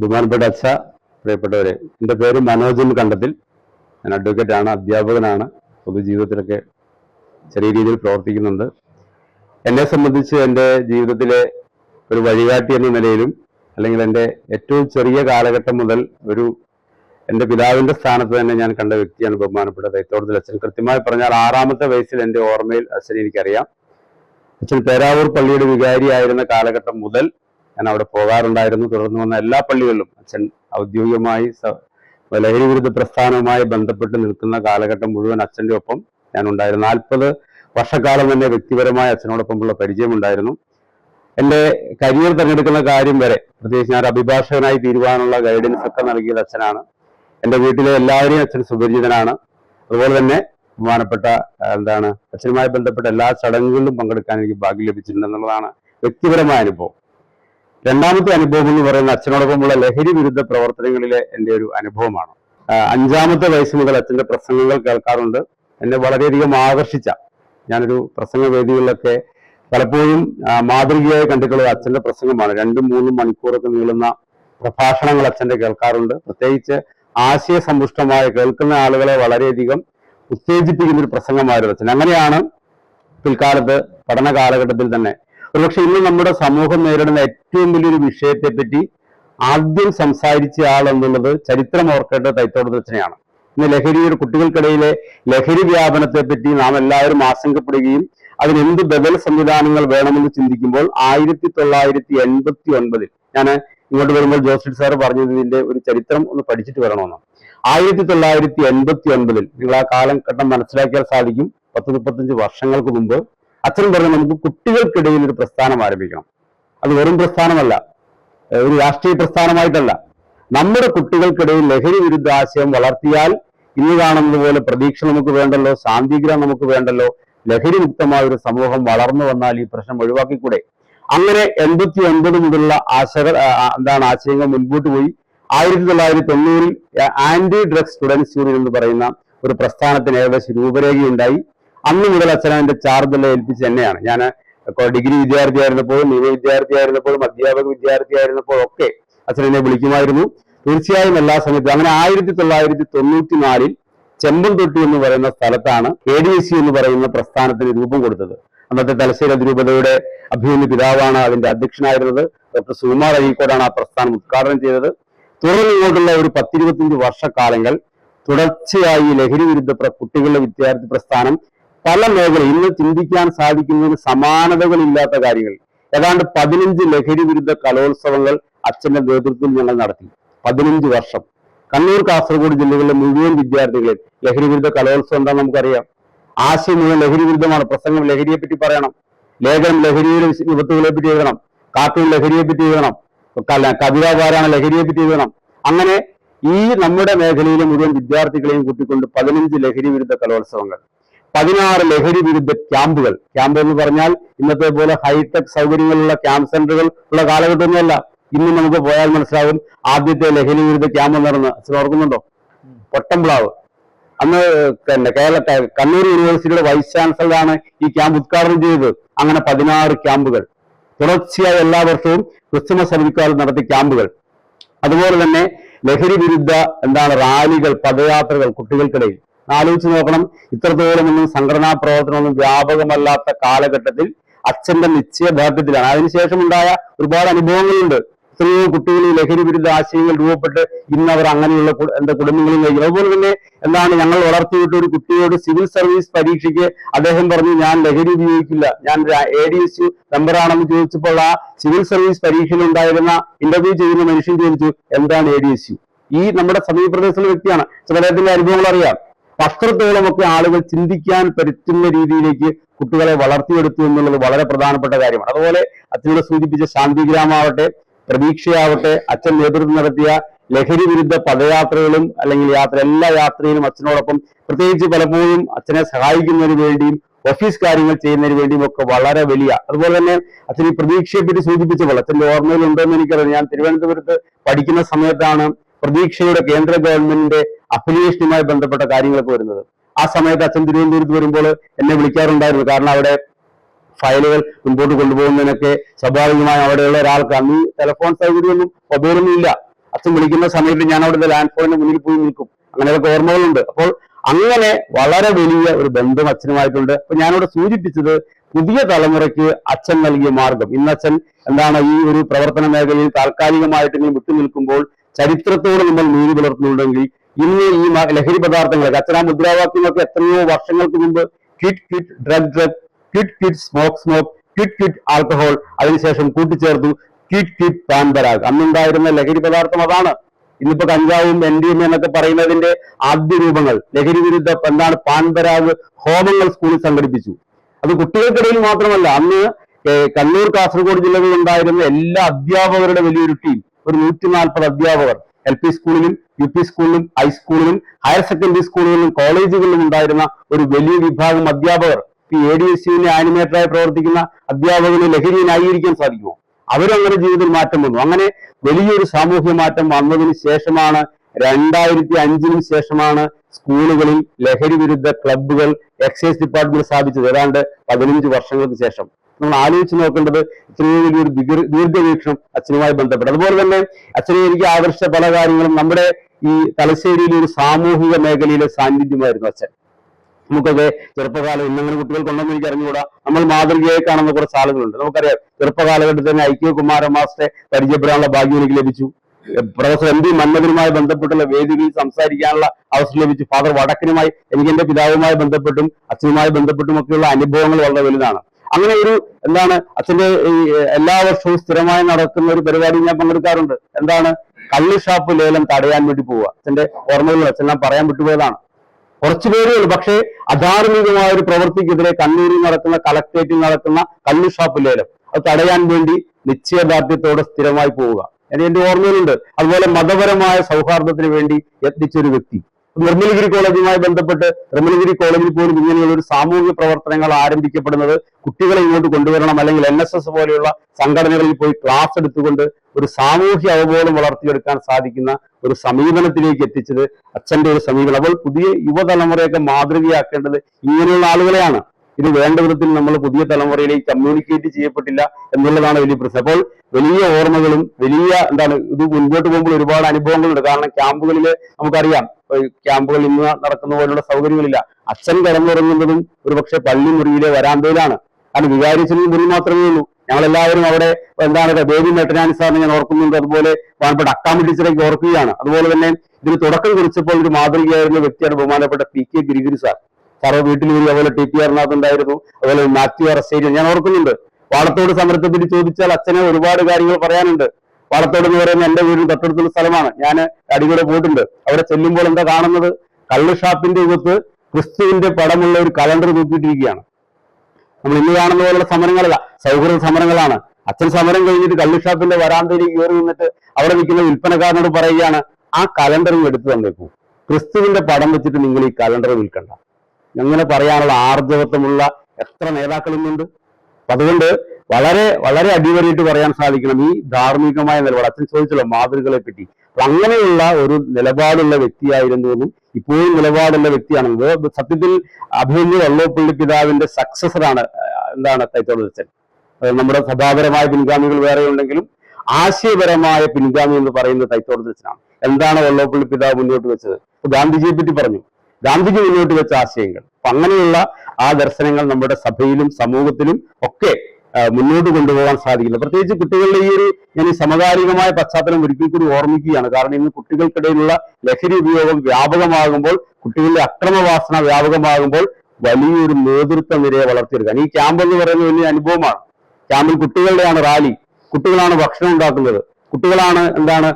ബഹുമാനപ്പെട്ട അച്ഛ പ്രിയപ്പെട്ടവരെ എന്റെ പേര് മനോജൻ കണ്ടത്തിൽ ഞാൻ അഡ്വക്കേറ്റ് ആണ് അധ്യാപകനാണ് പൊതുജീവിതത്തിലൊക്കെ ചെറിയ രീതിയിൽ പ്രവർത്തിക്കുന്നുണ്ട്. എന്നെ സംബന്ധിച്ച് എന്റെ ജീവിതത്തിലെ ഒരു വഴികാട്ടി എന്ന നിലയിലും അല്ലെങ്കിൽ എന്റെ ഏറ്റവും ചെറിയ കാലഘട്ടം മുതൽ ഒരു എന്റെ പിതാവിന്റെ സ്ഥാനത്ത് തന്നെ ഞാൻ കണ്ട വ്യക്തിയാണ് ബഹുമാനപ്പെട്ട തൈത്തോടത്തിൽ അച്ഛൻ. കൃത്യമായി പറഞ്ഞാൽ ആറാമത്തെ വയസ്സിൽ എന്റെ ഓർമ്മയിൽ അച്ഛനെ എനിക്കറിയാം. അച്ഛൻ പേരാവൂർ പള്ളിയുടെ വികാരിയായിരുന്ന കാലഘട്ടം മുതൽ ഞാൻ അവിടെ പോകാറുണ്ടായിരുന്നു. തുടർന്ന് വന്ന എല്ലാ പള്ളികളിലും അച്ഛൻ ഔദ്യോഗികമായി ലഹരി വിരുദ്ധ പ്രസ്ഥാനവുമായി ബന്ധപ്പെട്ട് നിൽക്കുന്ന കാലഘട്ടം മുഴുവൻ അച്ഛന്റെ ഒപ്പം ഞാൻ ഉണ്ടായിരുന്നു നാൽപ്പത് വർഷക്കാലം തന്നെ വ്യക്തിപരമായി അച്ഛനോടൊപ്പമുള്ള പരിചയമുണ്ടായിരുന്നു. എന്റെ കരിയർ തിരഞ്ഞെടുക്കുന്ന കാര്യം വരെ പ്രത്യേകിച്ച് ഞാൻ അഭിഭാഷകനായി തീരുവാനുള്ള ഗൈഡൻസ് ഒക്കെ നൽകിയത് അച്ഛനാണ്. എന്റെ വീട്ടിലെ എല്ലാവരെയും അച്ഛൻ സുപരിചിതനാണ്. അതുപോലെ തന്നെ ബഹുമാനപ്പെട്ട എന്താണ് അച്ഛനുമായി ബന്ധപ്പെട്ട എല്ലാ ചടങ്ങുകളിലും പങ്കെടുക്കാൻ എനിക്ക് ഭാഗ്യം ലഭിച്ചിട്ടുണ്ട് എന്നുള്ളതാണ് വ്യക്തിപരമായ അനുഭവം. രണ്ടാമത്തെ അനുഭവം എന്ന് പറയുന്നത് അച്ഛനോടൊപ്പമുള്ള ലഹരി വിരുദ്ധ പ്രവർത്തനങ്ങളിലെ എന്റെ ഒരു അനുഭവമാണ്. അഞ്ചാമത്തെ വയസ്സ് മുതൽ അച്ഛന്റെ പ്രസംഗങ്ങൾ കേൾക്കാറുണ്ട്. എന്നെ വളരെയധികം ആകർഷിച്ച ഞാനൊരു പ്രസംഗ വേദികളിലൊക്കെ പലപ്പോഴും മാതൃകയായി കണ്ടിട്ടുള്ളത് അച്ഛന്റെ പ്രസംഗമാണ്. രണ്ടും മൂന്നും മണിക്കൂറൊക്കെ നീളുന്ന പ്രഭാഷണങ്ങൾ അച്ഛന്റെ കേൾക്കാറുണ്ട്. പ്രത്യേകിച്ച് ആശയസമ്പുഷ്ടമായ കേൾക്കുന്ന ആളുകളെ വളരെയധികം ഉത്തേജിപ്പിക്കുന്ന ഒരു പ്രസംഗമായിരുന്നു അച്ഛൻ. അങ്ങനെയാണ് പിൽക്കാലത്ത് പഠന കാലഘട്ടത്തിൽ തന്നെ ഒരുപക്ഷെ ഇന്ന് നമ്മുടെ സമൂഹം നേരിടുന്ന ഏറ്റവും വലിയൊരു വിഷയത്തെപ്പറ്റി ആദ്യം സംസാരിച്ച ആൾ എന്നുള്ളത് ചരിത്രം ഓർക്കേണ്ട തൈത്തോടത്തച്ഛനെയാണ് ഇന്ന് ലഹരിയുടെ കുട്ടികൾക്കിടയിലെ ലഹരി വ്യാപനത്തെ പറ്റി നാം എല്ലാവരും ആശങ്കപ്പെടുകയും അതിനെന്ത് ബദൽ സംവിധാനങ്ങൾ വേണമെന്ന് ചിന്തിക്കുമ്പോൾ ആയിരത്തി തൊള്ളായിരത്തി എൺപത്തി ഒൻപതിൽ ഞാൻ ഇങ്ങോട്ട് വരുമ്പോൾ ജോസഫ് സാർ പറഞ്ഞതിന്റെ ഒരു ചരിത്രം ഒന്ന് പഠിച്ചിട്ട് വരണമെന്ന്. ആയിരത്തി തൊള്ളായിരത്തി എൺപത്തി ഒൻപതിൽ നിങ്ങൾ ആ കാലഘട്ടം മനസ്സിലാക്കിയാൽ സാധിക്കും. പത്ത് മുപ്പത്തഞ്ച് വർഷങ്ങൾക്ക് മുമ്പ് അച്ഛൻ പറഞ്ഞു നമുക്ക് കുട്ടികൾക്കിടയിൽ ഒരു പ്രസ്ഥാനം ആരംഭിക്കണം. അത് വെറും പ്രസ്ഥാനമല്ല. ഒരു രാഷ്ട്രീയ പ്രസ്ഥാനമായിട്ടല്ല. നമ്മുടെ കുട്ടികൾക്കിടയിൽ ലഹരി വിരുദ്ധ ആശയം വളർത്തിയാൽ ഇന്ന് കാണുന്നതുപോലെ പ്രതീക്ഷ നമുക്ക് വേണ്ടല്ലോ ശാന്തിഗ്രഹം നമുക്ക് വേണ്ടല്ലോ ലഹരി മുക്തമായ ഒരു സമൂഹം വളർന്നു വന്നാൽ ഈ പ്രശ്നം ഒഴിവാക്കിക്കൂടെ? അങ്ങനെ എൺപത്തി ഒൻപത് മുതലുള്ള ആശകൾ എന്താണ് ആശയങ്ങൾ മുൻപോട്ട് പോയി. ആയിരത്തി തൊള്ളായിരത്തി തൊണ്ണൂറിൽ ആന്റി ഡ്രഗ്സ് സ്റ്റുഡൻസ് യൂണിയൻ എന്ന് പറയുന്ന ഒരു പ്രസ്ഥാനത്തിന് ഏകദേശം രൂപരേഖയുണ്ടായി. അന്ന് മുതൽ അച്ഛൻ അതിന്റെ ചാർജെല്ലാം ഏൽപ്പിച്ച് തന്നെയാണ് ഞാൻ ഡിഗ്രി വിദ്യാർത്ഥിയായിരുന്നപ്പോഴും നിയമ വിദ്യാർത്ഥിയായിരുന്നപ്പോഴും അധ്യാപക വിദ്യാർത്ഥിയായിരുന്നപ്പോഴും ഒക്കെ അച്ഛൻ എന്നെ വിളിക്കുമായിരുന്നു. തീർച്ചയായും എല്ലാ സമയത്തും. അങ്ങനെ ആയിരത്തി തൊള്ളായിരത്തി തൊണ്ണൂറ്റി നാലിൽ ചെമ്പൻതൊട്ടി എന്ന് പറയുന്ന സ്ഥലത്താണ് എ ഡി സി എന്ന് പറയുന്ന പ്രസ്ഥാനത്തിന് രൂപം കൊടുത്തത്. അന്നത്തെ തലശ്ശേരി അതിരൂപതയുടെ അഭിമന്യ പിതാവാണ് അതിന്റെ അധ്യക്ഷനായിരുന്നത്. ഡോക്ടർ സുകുമാർ അഴീക്കോടാണ് ആ പ്രസ്ഥാനം ഉദ്ഘാടനം ചെയ്തത്. തുടർന്ന് ഇങ്ങോട്ടുള്ള ഒരു പത്തിരുപത്തിയഞ്ച് വർഷക്കാലങ്ങൾ തുടർച്ചയായി ലഹരി വിരുദ്ധ കുട്ടികളുടെ വിദ്യാർത്ഥി പ്രസ്ഥാനം പല മേഖല ഇന്ന് ചിന്തിക്കാൻ സാധിക്കുന്നതിന് സമാനതകളില്ലാത്ത കാര്യങ്ങൾ. ഏതാണ്ട് പതിനഞ്ച് ലഹരി വിരുദ്ധ കലോത്സവങ്ങൾ അച്ഛന്റെ നേതൃത്വത്തിൽ ഞങ്ങൾ നടത്തി. പതിനഞ്ച് വർഷം. കണ്ണൂർ കാസർഗോഡ് ജില്ലകളിലെ മുഴുവൻ വിദ്യാർത്ഥികളെ ലഹരി വിരുദ്ധ കലോത്സവം എന്താണെന്ന് നമുക്കറിയാം. ആശയം മുഴുവൻ ലഹരി വിരുദ്ധമാണ്. പ്രസംഗം ലഹരിയെ പറ്റി പറയണം. ലേഖനം ലഹരിയുടെ വിപത്തുകളെ പറ്റി എഴുതണം. കാർട്ടൂൺ ലഹരിയെ പറ്റി എഴുതണം. കല- കവിതാ ലഹരിയെ പറ്റി എഴുതണം. അങ്ങനെ ഈ നമ്മുടെ മേഖലയിലെ മുഴുവൻ വിദ്യാർത്ഥികളെയും കൂട്ടിക്കൊണ്ട് പതിനഞ്ച് ലഹരി വിരുദ്ധ കലോത്സവങ്ങൾ. പതിനാറ് ലഹരി വിരുദ്ധ ക്യാമ്പുകൾ. ക്യാമ്പ് എന്ന് പറഞ്ഞാൽ ഇന്നത്തെ പോലെ ഹൈടെക് സൗകര്യങ്ങളുള്ള ക്യാമ്പ് സെന്ററുകൾ ഉള്ള കാലഘട്ടമൊന്നുമല്ല. ഇന്ന് നമുക്ക് പോയാൽ മനസ്സിലാവും ആദ്യത്തെ ലഹരി വിരുദ്ധ ക്യാമ്പ് നടന്ന് അച്ഛൻ ഓർക്കുന്നുണ്ടോ? പൊട്ടംപ്ലാവ് അന്ന് പിന്നെ കേരളത്തെ കണ്ണൂർ യൂണിവേഴ്സിറ്റിയുടെ വൈസ് ചാൻസലറാണ് ഈ ക്യാമ്പ് ഉദ്ഘാടനം ചെയ്തത്. അങ്ങനെ പതിനാറ് ക്യാമ്പുകൾ. തുടർച്ചയായി എല്ലാ വർഷവും ക്രിസ്തുമസ് അവധിക്കാലം നടത്തിയ ക്യാമ്പുകൾ. അതുപോലെ തന്നെ ലഹരി വിരുദ്ധ എന്താണ് റാലികൾ പദയാത്രകൾ കുട്ടികൾക്കിടയിൽ. ആലോചിച്ച് നോക്കണം. ഇത്രത്തോളം ഒന്നും സംഘടനാ പ്രവർത്തനമൊന്നും വ്യാപകമല്ലാത്ത കാലഘട്ടത്തിൽ അച്ഛന്റെ നിശ്ചയദാർഢ്യത്തിലാണ് അതിനുശേഷം ഉണ്ടായ ഒരുപാട് അനുഭവങ്ങളുണ്ട്. എത്രയോ കുട്ടികൾ ഈ ലഹരി വിരുദ്ധ ആശയങ്ങൾ രൂപപ്പെട്ട് ഇന്ന് അവർ അങ്ങനെയുള്ള എന്റെ കുടുംബങ്ങളിൽ കഴിഞ്ഞു അതുപോലെ തന്നെ എന്താണ് ഞങ്ങൾ വളർത്തിയിട്ട് ഒരു കുട്ടിയോട് സിവിൽ സർവീസ് പരീക്ഷയ്ക്ക് അദ്ദേഹം പറഞ്ഞു ഞാൻ ലഹരി ഉപയോഗിക്കില്ല. ഞാൻ എ ഡി എസ് യു മെമ്പറാണെന്ന് ചോദിച്ചപ്പോൾ ആ സിവിൽ സർവീസ് പരീക്ഷയിൽ ഉണ്ടായിരുന്ന ഇന്റർവ്യൂ ചെയ്യുന്ന മനുഷ്യൻ ചോദിച്ചു എന്താണ് എ ഡി എസ് യു ഈ നമ്മുടെ സമീപ പ്രദേശത്തുള്ള വ്യക്തിയാണ് ചിലത്തിന്റെ അനുഭവങ്ങൾ അറിയാം. അത്രത്തോളമൊക്കെ ആളുകൾ ചിന്തിക്കാൻ പറ്റുന്ന രീതിയിലേക്ക് കുട്ടികളെ വളർത്തിയെടുത്തു എന്നുള്ളത് വളരെ പ്രധാനപ്പെട്ട കാര്യമാണ്. അതുപോലെ അച്ഛനോട് സൂചിപ്പിച്ച ശാന്തിഗ്രാമാവട്ടെ പ്രതീക്ഷയാവട്ടെ അച്ഛൻ നേതൃത്വം നടത്തിയ ലഹരി വിരുദ്ധ പദയാത്രകളും അല്ലെങ്കിൽ യാത്ര എല്ലാ യാത്രയിലും അച്ഛനോടൊപ്പം പ്രത്യേകിച്ച് പലപ്പോഴും അച്ഛനെ സഹായിക്കുന്നതിന് വേണ്ടിയും ഓഫീസ് കാര്യങ്ങൾ ചെയ്യുന്നതിന് വേണ്ടിയും ഒക്കെ വളരെ വലിയ അതുപോലെ തന്നെ അച്ഛൻ ഈ പ്രതീക്ഷയെപ്പറ്റി സൂചിപ്പിച്ചപ്പോൾ അച്ഛന്റെ ഓർമ്മയിൽ ഉണ്ടോന്ന് എനിക്കറിയാം ഞാൻ തിരുവനന്തപുരത്ത് പഠിക്കുന്ന സമയത്താണ് പ്രതീക്ഷയുടെ കേന്ദ്ര ഗവൺമെന്റിന്റെ അഫിലിയേഷനുമായി ബന്ധപ്പെട്ട കാര്യങ്ങളൊക്കെ വരുന്നത്. ആ സമയത്ത് അച്ഛൻ തിരുവനന്തപുരത്ത് വരുമ്പോൾ എന്നെ വിളിക്കാറുണ്ടായിരുന്നു. കാരണം അവിടെ ഫയലുകൾ മുമ്പോട്ട് കൊണ്ടുപോകുന്നതിനൊക്കെ സ്വാഭാവികമായും അവിടെയുള്ള ഒരാൾക്ക് അന്ന് ടെലഫോൺ സൗകര്യമൊന്നും മൊബൈലൊന്നും ഇല്ല. അച്ഛൻ വിളിക്കുന്ന സമയത്ത് ഞാൻ അവിടുത്തെ ലാൻഡ് ഫോണിന് മുന്നിൽ പോയി നിൽക്കും. അങ്ങനെയൊക്കെ ഓർമ്മകളുണ്ട്. അപ്പോൾ അങ്ങനെ വളരെ വലിയ ഒരു ബന്ധം അച്ഛനുമായിട്ടുണ്ട്. അപ്പൊ ഞാനിവിടെ സൂചിപ്പിച്ചത് പുതിയ തലമുറയ്ക്ക് അച്ഛൻ നൽകിയ മാർഗം. ഇന്ന് അച്ഛൻ എന്താണ് ഈ ഒരു പ്രവർത്തന മേഖലയിൽ താൽക്കാലികമായിട്ടെങ്കിലും വിട്ടു നിൽക്കുമ്പോൾ ചരിത്രത്തോട് നമ്മൾ നീതി പുലർത്തുന്നുണ്ടെങ്കിൽ ഇന്ന് ഈ ലഹരി പദാർത്ഥങ്ങൾ അച്ഛൻ മുദ്രാവാക്യങ്ങൾക്ക് എത്രയോ വർഷങ്ങൾക്ക് മുമ്പ് quit quit drug drug quit quit smoke smoke quit quit alcohol അതിനുശേഷം കൂട്ടിച്ചേർത്തു കിറ്റ് കിറ്റ് പാൻപരാഗ്. അന്നുണ്ടായിരുന്ന ലഹരി പദാർത്ഥം അതാണ്. ഇന്നിപ്പോ കഞ്ചാവും എൻ ഡി എം എന്നൊക്കെ പറയുന്നതിന്റെ ആദ്യ രൂപങ്ങൾ. ലഹരി വിരുദ്ധ എന്താണ്? പാൻപരാഗ് ഹോമങ്ങൾ സ്കൂളിൽ സംഘടിപ്പിച്ചു. അത് കുട്ടികൾക്കിടയിൽ മാത്രമല്ല അന്ന് കണ്ണൂർ കാസർഗോഡ് ജില്ലകളിൽ ഉണ്ടായിരുന്ന എല്ലാ അധ്യാപകരുടെ വലിയൊരു ടീം. ഒരു നൂറ്റി നാൽപ്പത് അധ്യാപകർ എൽ പി സ്കൂളിലും യു പി സ്കൂളിലും ഹൈസ്കൂളിലും ഹയർ സെക്കൻഡറി സ്കൂളുകളിലും കോളേജുകളിലും ഉണ്ടായിരുന്ന ഒരു വലിയ വിഭാഗം അധ്യാപകർ ഈ എ ഡി എസ് യുവിന്റെ ആനിമേറ്ററായി പ്രവർത്തിക്കുന്ന അധ്യാപകന് ലഹരിയനായിരിക്കാൻ സാധിക്കുമോ? അവരങ്ങനെ ജീവിതത്തിൽ മാറ്റം വന്നു. അങ്ങനെ വലിയൊരു സാമൂഹ്യ മാറ്റം വന്നതിന് ശേഷമാണ് രണ്ടായിരത്തി അഞ്ചിന് ശേഷമാണ് സ്കൂളുകളിൽ ലഹരി വിരുദ്ധ ക്ലബ്ബുകൾ എക്സൈസ് ഡിപ്പാർട്ട്മെന്റ് സ്ഥാപിച്ചത്. ഏതാണ്ട് പതിനഞ്ച് വർഷങ്ങൾക്ക് ശേഷം. നമ്മൾ ആലോചിച്ച് നോക്കേണ്ടത് അച്ഛനെ ദീർ- ദീർഘവീക്ഷണം അച്ഛനുമായി ബന്ധപ്പെട്ട്. അതുപോലെ തന്നെ അച്ഛനെ എനിക്ക് ആകർഷിച്ച പല കാര്യങ്ങളും നമ്മുടെ ഈ തലശ്ശേരിയിലെ ഒരു സാമൂഹിക മേഖലയിലെ സാന്നിധ്യമായിരുന്നു അച്ഛൻ. നമുക്കൊക്കെ ചെറുപ്പകാലം ഇന്നങ്ങനെ കുട്ടികൾ കൊണ്ടൊന്നും എനിക്ക് അറിഞ്ഞുകൂടാ. നമ്മൾ മാതൃകയായി കാണുന്ന കുറച്ച് ആളുകളുണ്ട്. നമുക്കറിയാം ചെറുപ്പകാലഘട്ടത്തിൽ തന്നെ ഐക്യ കുമാര മാസ്റ്ററെ പരിചയപ്പെടാനുള്ള ഭാഗ്യം എനിക്ക് ലഭിച്ചു. പ്രൊഫസർ എം പി മന്നതിനുമായി ബന്ധപ്പെട്ടുള്ള വേദികളിൽ സംസാരിക്കാനുള്ള അവസരം ലഭിച്ചു. ഫാദർ വടക്കനുമായി എനിക്ക് എന്റെ പിതാവുമായി ബന്ധപ്പെട്ടും അച്ഛനുമായി ബന്ധപ്പെട്ടും ഒക്കെയുള്ള അനുഭവങ്ങൾ വളരെ വലുതാണ്. അങ്ങനെ ഒരു എന്താണ് അച്ഛന്റെ ഈ എല്ലാ വർഷവും സ്ഥിരമായി നടക്കുന്ന ഒരു പരിപാടി ഞാൻ പങ്കെടുക്കാറുണ്ട്. എന്താണ്? കള്ള് ഷാപ്പ് ലേലം തടയാൻ വേണ്ടി പോവുക. അച്ഛന്റെ ഓർമ്മകളിൽ അച്ഛൻ ഞാൻ പറയാൻ വിട്ടുപോയതാണ്. കുറച്ചു പേരേ ഉള്ളൂ. പക്ഷേ അധാർമികമായ ഒരു പ്രവൃത്തിക്കെതിരെ കണ്ണൂരിൽ നടക്കുന്ന കളക്ട്രേറ്റിൽ നടക്കുന്ന കള്ളി ഷാപ്പ് ലേലം അത് തടയാൻ വേണ്ടി നിശ്ചയദാർഢ്യത്തോടെ സ്ഥിരമായി പോവുക. എന്റെ ഓർമ്മയിലുണ്ട്. അതുപോലെ മതപരമായ സൗഹാർദ്ദത്തിന് വേണ്ടി യത്നിച്ചൊരു വ്യക്തി. നിർമ്മലഗിരി കോളേജുമായി ബന്ധപ്പെട്ട് നിർമ്മലഗിരി കോളേജിൽ പോലും ഇങ്ങനെയുള്ള ഒരു സാമൂഹിക പ്രവർത്തനങ്ങൾ ആരംഭിക്കപ്പെടുന്നത് കുട്ടികളെ ഇങ്ങോട്ട് കൊണ്ടുവരണം അല്ലെങ്കിൽ എൻ എസ് എസ് പോലെയുള്ള സംഘടനകളിൽ പോയി ക്ലാസ് എടുത്തുകൊണ്ട് ഒരു സാമൂഹ്യ അവബോധം വളർത്തിയെടുക്കാൻ സാധിക്കുന്ന ഒരു സമീപനത്തിലേക്ക് എത്തിച്ചത് അച്ഛന്റെ ഒരു സമീപനം. അപ്പോൾ പുതിയ യുവതലമുറയൊക്കെ മാതൃകയാക്കേണ്ടത് ഇങ്ങനെയുള്ള ആളുകളെയാണ്. ഇത് വേണ്ട വിധത്തിൽ നമ്മൾ പുതിയ തലമുറയിലേക്ക് കമ്മ്യൂണിക്കേറ്റ് ചെയ്യപ്പെട്ടില്ല എന്നുള്ളതാണ് വലിയ പ്രശ്നം. അപ്പോൾ വലിയ ഓർമ്മകളും വലിയ എന്താണ് ഇത് മുൻപോട്ട് പോകുമ്പോൾ ഒരുപാട് അനുഭവങ്ങളുണ്ട്. കാരണം ക്യാമ്പുകളിൽ നമുക്കറിയാം ക്യാമ്പുകൾ ഇന്ന് നടക്കുന്ന പോലുള്ള സൗകര്യങ്ങളില്ല. അച്ഛൻ കിടന്നുറങ്ങുന്നതും ഒരുപക്ഷെ പള്ളി മുറിയിലെ വരാന്തയിലാണ്. കാരണം വികാരിച്ചതിന് മുറി മാത്രമേ ഉള്ളൂ. ഞങ്ങളെല്ലാവരും അവിടെ എന്താണ് ദേവി മെട്ടനാനി സാറിനെ ഞാൻ ഓർക്കുന്നുണ്ട്. അതുപോലെ വാൻപെട്ട അക്കാമി ടീച്ചറേക്ക് ഓർക്കുകയാണ്. അതുപോലെ തന്നെ ഇതിന് തുടക്കം കുറിച്ചപ്പോൾ ഒരു മാതൃകയായിരുന്ന വ്യക്തിയാണ് ബഹുമാനപ്പെട്ട P K Girigiri sir. Sir വീട്ടിൽ വരും അതുപോലെ ടി പി ആറിനകത്ത് ഉണ്ടായിരുന്നു അതുപോലെ മാത്യു അറസ്റ്റേരിയൻ ഞാൻ ഓർക്കുന്നുണ്ട് വാളത്തോട് സമരത്തെ പറ്റി ചോദിച്ചാൽ അച്ഛനെ ഒരുപാട് കാര്യങ്ങൾ പറയാനുണ്ട്. വാളത്തോട് എന്ന് പറയുന്ന എന്റെ വീടിന് തൊട്ടടുത്തുള്ള സ്ഥലമാണ്. ഞാൻ അടികൂടെ പോയിട്ടുണ്ട്. അവിടെ ചെല്ലുമ്പോൾ എന്താ കാണുന്നത്? കള്ള് ഷാപ്പിന്റെ യുഗത്ത് ക്രിസ്തുവിന്റെ പടമുള്ള ഒരു കലണ്ടർ തൂക്കിയിട്ടിരിക്കുകയാണ് നമ്മൾ ഇന്ന് കാണുന്ന പോലുള്ള സമരങ്ങളല്ല സൗഹൃദ സമരങ്ങളാണ്. അച്ഛൻ സമരം കഴിഞ്ഞിട്ട് കള്ള് ഷാപ്പിന്റെ വരാന്തയിലേക്ക് കയറി നിന്നിട്ട് അവിടെ നിൽക്കുന്ന വിൽപ്പനക്കാരനോട് പറയുകയാണ് ആ കലണ്ടർ എടുത്തു തന്നേക്കൂ. ക്രിസ്തുവിന്റെ പടം വെച്ചിട്ട് നിങ്ങൾ ഈ കലണ്ടർ വിൽക്കണ്ട. അങ്ങനെ പറയാനുള്ള ആർജവത്വമുള്ള എത്ര നേതാക്കൾ ഇന്നുണ്ട് അതുകൊണ്ട് വളരെ വളരെ അടിവരയിട്ട് പറയാൻ സാധിക്കണം. ഈ ധാർമ്മികമായ നിലപാട് അച്ഛൻ ചോദിച്ചല്ലോ മാതൃകളെ പറ്റി. അപ്പൊ അങ്ങനെയുള്ള ഒരു നിലപാടുള്ള വ്യക്തിയായിരുന്നു എന്നും ഇപ്പോഴും നിലപാടുള്ള വ്യക്തിയാണ് സത്യത്തിൽ അഭിമന്യു വള്ളോപ്പള്ളി പിതാവിന്റെ സക്സസറാണ് എന്താണ് തൈത്തോളച്ചൻ നമ്മുടെ സഭാപരമായ പിൻഗാമികൾ വേറെ ഉണ്ടെങ്കിലും ആശയപരമായ പിൻഗാമി എന്ന് പറയുന്നത് തൈത്തോളച്ചനാണ് എന്താണ് വള്ളോപ്പള്ളി പിതാവ് മുന്നോട്ട് വെച്ചത്? ഗാന്ധിജിയെ പറ്റി പറഞ്ഞു. ഗാന്ധിജി മുന്നോട്ട് വെച്ച ആശയങ്ങൾ. അപ്പൊ അങ്ങനെയുള്ള ആ ദർശനങ്ങൾ നമ്മുടെ സഭയിലും സമൂഹത്തിലും ഒക്കെ മുന്നോട്ട് കൊണ്ടുപോകാൻ സാധിക്കില്ല. പ്രത്യേകിച്ച് കുട്ടികളുടെ ഈ ഒരു ഈ സമകാലികമായ പശ്ചാത്തലം ഒരിക്കൽ കൂടി ഓർമ്മിക്കുകയാണ്. കാരണം ഇന്ന് കുട്ടികൾക്കിടയിലുള്ള ലഹരി ഉപയോഗം വ്യാപകമാകുമ്പോൾ കുട്ടികളുടെ അക്രമവാസന വ്യാപകമാകുമ്പോൾ വലിയൊരു നേതൃത്വ നിരയെ വളർത്തിയെടുക്കാൻ. ഈ ക്യാമ്പ് എന്ന് പറയുന്നത് വലിയ അനുഭവമാണ്. ക്യാമ്പിൽ കുട്ടികളുടെയാണ് റാലി. കുട്ടികളാണ് ഭക്ഷണം ഉണ്ടാക്കുന്നത്. കുട്ടികളാണ് എന്താണ്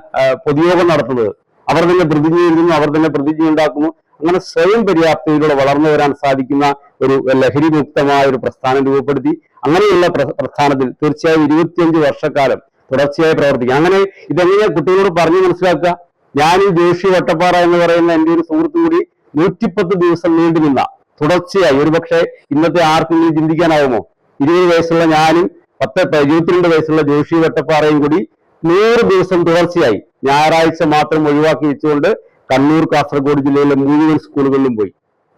പൊതുയോഗം നടത്തുന്നത്. അവർ തന്നെ പ്രതിജ്ഞ എഴുതുന്നു അവർ തന്നെ പ്രതിജ്ഞ ഉണ്ടാക്കുന്നു അങ്ങനെ സ്വയം പര്യാപ്തയിലൂടെ വളർന്നു വരാൻ സാധിക്കുന്ന ഒരു ലഹരി മുക്തമായ ഒരു പ്രസ്ഥാനം രൂപപ്പെടുത്തി. അങ്ങനെയുള്ള പ്ര- പ്രസ്ഥാനത്തിൽ തീർച്ചയായും ഇരുപത്തിയഞ്ച് വർഷക്കാലം തുടർച്ചയായി പ്രവർത്തിക്കുക അങ്ങനെ ഇതെങ്ങനെ കുട്ടികളോട് പറഞ്ഞു മനസ്സിലാക്കുക? ഞാൻ ഈ ജോഷി വട്ടപ്പാറ എന്ന് പറയുന്ന എന്റെ ഒരു സുഹൃത്തു കൂടി നൂറ്റിപ്പത്ത് ദിവസം നീണ്ടു നിന്ന തുടർച്ചയായി. ഒരുപക്ഷെ ഇന്നത്തെ ആർക്കെങ്കിലും ചിന്തിക്കാനാവുമോ? ഇരുപത് വയസ്സുള്ള ഞാനും പത്ത് ഇരുപത്തിരണ്ട് വയസ്സുള്ള ജോഷി വട്ടപ്പാറയും കൂടി നൂറ് ദിവസം തുടർച്ചയായി ഞായറാഴ്ച മാത്രം ഒഴിവാക്കി വെച്ചുകൊണ്ട് കണ്ണൂർ കാസർഗോഡ് ജില്ലയിലെ മുഴുവൻ സ്കൂളുകളിലും പോയി.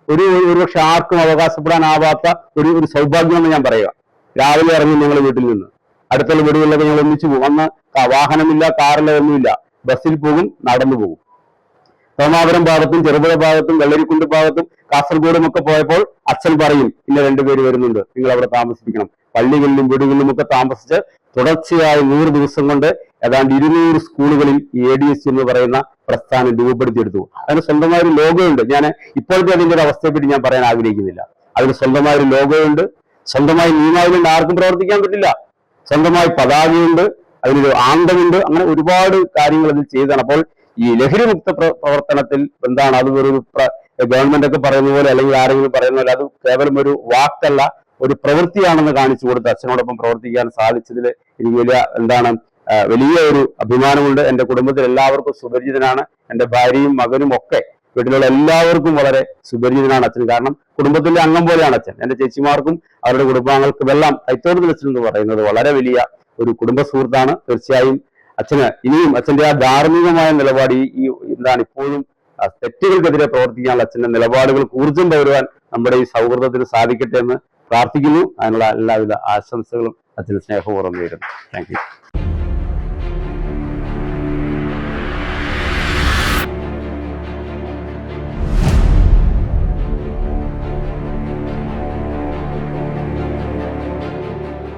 ഒരു ഒരു- ഒരുപക്ഷെ ആർക്കും അവകാശപ്പെടാനാവാത്ത ഒരു ഒരു സൗഭാഗ്യമെന്ന് ഞാൻ പറയുക രാവിലെ ഇറങ്ങി നിങ്ങൾ വീട്ടിൽ നിന്ന്. അടുത്തുള്ള വീടുകളിലൊക്കെ ഞങ്ങൾ ഒന്നിച്ചു പോകും. അന്ന് വാഹനമില്ല കാറില്ല ഒന്നുമില്ല. ബസ്സിൽ പോകും നടന്നു പോകും. സോമാപുരം ഭാഗത്തും ചെറുപുഴ ഭാഗത്തും വെള്ളരിക്കുണ്ട് ഭാഗത്തും കാസർഗോഡും ഒക്കെ പോയപ്പോൾ അച്ഛൻ പറയും ഇന്ന രണ്ടുപേര് വരുന്നുണ്ട്. നിങ്ങൾ അവിടെ താമസിപ്പിക്കണം. പള്ളികളിലും വീടുകളിലും ഒക്കെ താമസിച്ച് തുടർച്ചയായ നൂറ് ദിവസം കൊണ്ട് ഏതാണ്ട് ഇരുന്നൂറ് സ്കൂളുകളിൽ എ ഡി എസ് എന്ന് പറയുന്ന പ്രസ്ഥാനം രൂപപ്പെടുത്തിയെടുത്തു. അതിന് സ്വന്തമായ ഒരു ലോഗോയുണ്ട്. ഞാൻ ഇപ്പോഴത്തെ അതിന്റെ ഒരു അവസ്ഥയെപ്പറ്റി ഞാൻ പറയാൻ ആഗ്രഹിക്കുന്നില്ല. അതിന് സ്വന്തമായ ഒരു ലോഗോയുണ്ട്. സ്വന്തമായി നിയമാവലിയുണ്ട്. ആർക്കും പ്രവർത്തിക്കാൻ പറ്റില്ല. സ്വന്തമായി പതാകയുണ്ട്. അതിനൊരു ആന്തമുണ്ട് അങ്ങനെ ഒരുപാട് കാര്യങ്ങൾ അതിൽ ചെയ്താണ് അപ്പോൾ ഈ ലഹരിമുക്ത പ്ര- പ്രവർത്തനത്തിൽ എന്താണ്? അത് ഒരു ഗവൺമെന്റ് ഒക്കെ പറയുന്ന പോലെ അല്ലെങ്കിൽ ആരെങ്കിലും പറയുന്ന പോലെ അത് കേവലം ഒരു വാക്കല്ല ഒരു പ്രവൃത്തിയാണെന്ന് കാണിച്ചു കൊടുത്ത് അച്ഛനോടൊപ്പം പ്രവർത്തിക്കാൻ സാധിച്ചതിൽ എനിക്ക് വലിയ എന്താണ് വലിയ ഒരു അഭിമാനമുണ്ട്. എന്റെ കുടുംബത്തിൽ എല്ലാവർക്കും സുപരിചിതനാണ്. എന്റെ ഭാര്യയും മകനും ഒക്കെ വീട്ടിലുള്ള എല്ലാവർക്കും വളരെ സുപരിചിതനാണ് അച്ഛൻ. കാരണം കുടുംബത്തിലെ അംഗം പോലെയാണ് അച്ഛൻ. എന്റെ ചേച്ചിമാർക്കും അവരുടെ കുടുംബാംഗങ്ങൾക്കും എല്ലാം കൈത്തോട് അച്ഛൻ എന്ന് പറയുന്നത് വളരെ വലിയ ഒരു കുടുംബ സുഹൃത്താണ്. തീർച്ചയായും അച്ഛന് ഇനിയും അച്ഛന്റെ ആ ധാർമ്മികമായ നിലപാട് ഈ എന്താണ് ഇപ്പോഴും തെറ്റുകൾക്കെതിരെ പ്രവർത്തിക്കാനുള്ള അച്ഛന്റെ നിലപാടുകൾ ഊർജം പകരുവാൻ നമ്മുടെ ഈ സൗഹൃദത്തിന് സാധിക്കട്ടെ എന്ന് പ്രാർത്ഥിക്കുന്നു. അതിനുള്ള എല്ലാവിധ ആശംസകളും അച്ഛന് സ്നേഹപൂർവം നേരുന്നു. താങ്ക്